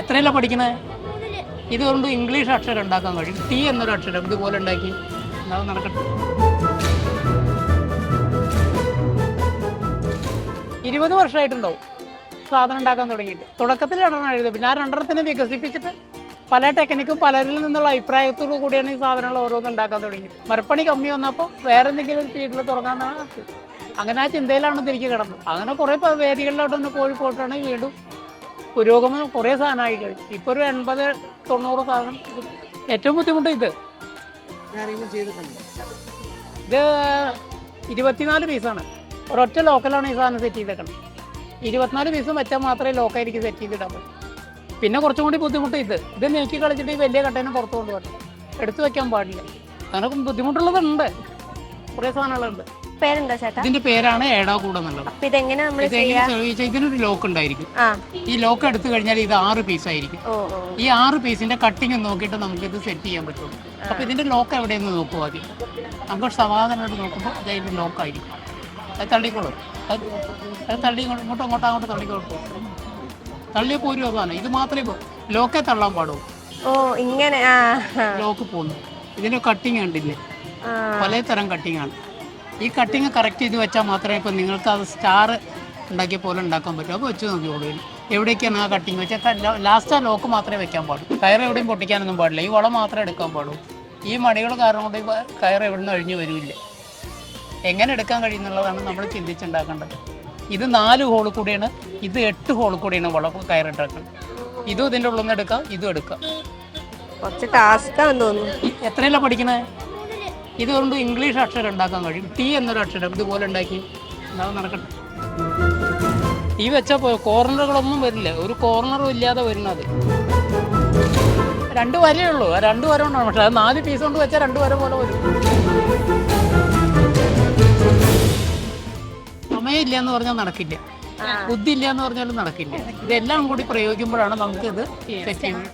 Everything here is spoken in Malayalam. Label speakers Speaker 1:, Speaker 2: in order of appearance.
Speaker 1: എത്രയല്ല പഠിക്കുന്നത് ഇതുകൊണ്ട് ഇംഗ്ലീഷ് അക്ഷരം ഉണ്ടാക്കാൻ കഴിയും. ടി എന്നൊരു അക്ഷരം ഇതുപോലെ ഉണ്ടാക്കി. അത് നടക്കട്ടെ. ഇരുപത് വർഷമായിട്ടുണ്ടാവും സാധനം ഉണ്ടാക്കാൻ തുടങ്ങിയിട്ട്. തുടക്കത്തിൽ രണ്ടെണ്ണം എഴുതും. പിന്നെ ആ രണ്ടെണ്ണത്തിനെ വികസിപ്പിച്ചിട്ട് പല ടെക്നിക്കും പലരിൽ നിന്നുള്ള അഭിപ്രായത്തോടു കൂടിയാണ് ഈ സാധനങ്ങൾ ഓരോന്നും ഉണ്ടാക്കാൻ തുടങ്ങിയത്. മരപ്പണി കമ്മി വന്നപ്പോൾ വേറെ എന്തെങ്കിലും ഒരു ഫീൽഡിൽ തുടങ്ങാമെന്നാണ്. അങ്ങനെ ആ ചിന്തയിലാണ് തിരിച്ച് കിടന്നത്. അങ്ങനെ കുറേ വേദികളിലോട്ടൊന്ന് വേദികളിലോട്ട് ഒന്ന് പോയി പോയിട്ടാണ് വീണ്ടും പുരോഗമനം കുറേ സാധനമായി. കഴിഞ്ഞു ഇപ്പോൾ ഒരു എൺപത് തൊണ്ണൂറ് സാധനം. ഏറ്റവും ബുദ്ധിമുട്ട് ഇത്. ഇത് ഇരുപത്തിനാല് പീസാണ്. ഒരൊറ്റ ലോക്കലാണ് ഈ സാധനം സെറ്റ് ചെയ്തേക്കണം ഇരുപത്തിനാല് പീസും വെച്ചാൽ മാത്രമേ ലോക്കായിരിക്കും സെറ്റ് ചെയ്തിടാൻ പറ്റും പിന്നെ കുറച്ചും കൂടി ബുദ്ധിമുട്ട് ഇത്. ഇത് നീക്കി കളിച്ചിട്ട് ഈ വലിയ കട്ടേനെ പുറത്തു കൊണ്ടുപോകണം എടുത്തു വെക്കാൻ പാടില്ല. അങ്ങനെ ബുദ്ധിമുട്ടുള്ളതുണ്ട്. കുറേ സാധനങ്ങളുണ്ട്.
Speaker 2: പേരെന്താ ചേട്ടാ?
Speaker 1: ഇതിന്റെ പേരാണ് ഏടാകൂട എന്നുള്ളത്.
Speaker 2: അപ്പൊ ഇതെങ്ങനെ നമ്മൾ
Speaker 1: ചോദിച്ചാൽ ഇതിനൊരു ലോക്ക് ഉണ്ടായിരിക്കും.
Speaker 2: ആ.
Speaker 1: ഈ ലോക്ക് എടുത്തു കഴിഞ്ഞാൽ ഇത് ആറ് പീസ്
Speaker 2: ആയിരിക്കും. ഓ
Speaker 1: ഈ ആറ് പീസിന്റെ കട്ടിങ് നോക്കിയിട്ട് നമുക്ക് ഇത് സെറ്റ് ചെയ്യാൻ പറ്റും അപ്പൊ ഇതിന്റെ ലോക്ക് എവിടെയെന്ന് നോക്കുക ആദ്യം. നമുക്ക് സമാധാനമായിട്ട് നോക്കുമ്പോൾ അതായത് ലോക്ക് ലോക്കായിരിക്കും അത് തള്ളിക്കോളും. അത് അത് തള്ളി ഇങ്ങോട്ട് ഇങ്ങോട്ടും അങ്ങോട്ടും അങ്ങോട്ട് തള്ളിക്കോളും. തള്ളിയ പോരും അതാണ് ഇത് മാത്രമേ പോ- ലോക്കേ തള്ളാൻ പാടുള്ളൂ.
Speaker 2: ഓ ഇങ്ങനെ ആ. ആ,
Speaker 1: ലോക്ക് പോകുന്നു ഇതിന്റെ കട്ടിങ് കണ്ടില്ലേ?
Speaker 2: ആ.
Speaker 1: പല തരം കട്ടിങ് ആണ്. ഈ കട്ടിങ് കറക്റ്റ് ചെയ്ത് വെച്ചാൽ മാത്രമേ ഇപ്പോൾ നിങ്ങൾക്ക് അത് സ്റ്റാർ ഉണ്ടാക്കിയ പോലെ ഉണ്ടാക്കാൻ പറ്റും. അപ്പോൾ വെച്ച് നോക്കിയോളൂ എവിടേക്കാണ് ആ കട്ടിങ് വെച്ചാൽ ലാസ്റ്റ് ആ ലോക്ക് മാത്രമേ വെക്കാൻ പാടുള്ളൂ. കയർ എവിടെയും പൊട്ടിക്കാനൊന്നും പാടില്ല. ഈ വളം മാത്രമേ എടുക്കാൻ പാടുള്ളൂ. ഈ മടികൾ കാരണം കൊണ്ട് കയർ എവിടെ നിന്ന് അഴിഞ്ഞു വരില്ല. എങ്ങനെ എടുക്കാൻ കഴിയുന്നുള്ളതാണ് നമ്മൾ ചിന്തിച്ചുണ്ടാക്കേണ്ടത്. ഇത് നാല് ഹോൾ കൂടിയാണ് ഇത് എട്ട് ഹോൾ കൂടിയാണ് വളം കയറിട്ടാക്കുന്നത് ഇതും ഇതിന്റെ ഉള്ളിൽ നിന്ന് എടുക്കാം ഇതും എടുക്കാം.
Speaker 2: കുറച്ച് ടാസ്കാന്ന് തോന്നുന്നു.
Speaker 1: എത്രയല്ല പഠിക്കണേ? ഇതുകൊണ്ട് ഇംഗ്ലീഷ് അക്ഷരം ഉണ്ടാക്കാൻ കഴിയും. ടി എന്നൊരു അക്ഷരം ഇതുപോലെ ഉണ്ടാക്കി. ഉണ്ടാവും നടക്കട്ടെ. ഈ വെച്ച കോർണറുകളൊന്നും വരില്ല. ഒരു കോർണറും ഇല്ലാതെ വരുന്നത്. രണ്ട് വരയേ ഉള്ളൂ. രണ്ട് വര കൊണ്ടാണ്. പക്ഷെ അത് നാല് പീസ് കൊണ്ട് വെച്ചാൽ രണ്ട് വര പോലെ വരും. സമയമില്ല എന്ന് പറഞ്ഞാൽ നടക്കില്ല. ബുദ്ധി ഇല്ല എന്ന് പറഞ്ഞാലും നടക്കില്ല. ഇതെല്ലാം കൂടി പ്രയോഗിക്കുമ്പോഴാണ് നമുക്കിത് ഇത് സെറ്റ് ചെയ്യുന്നത്.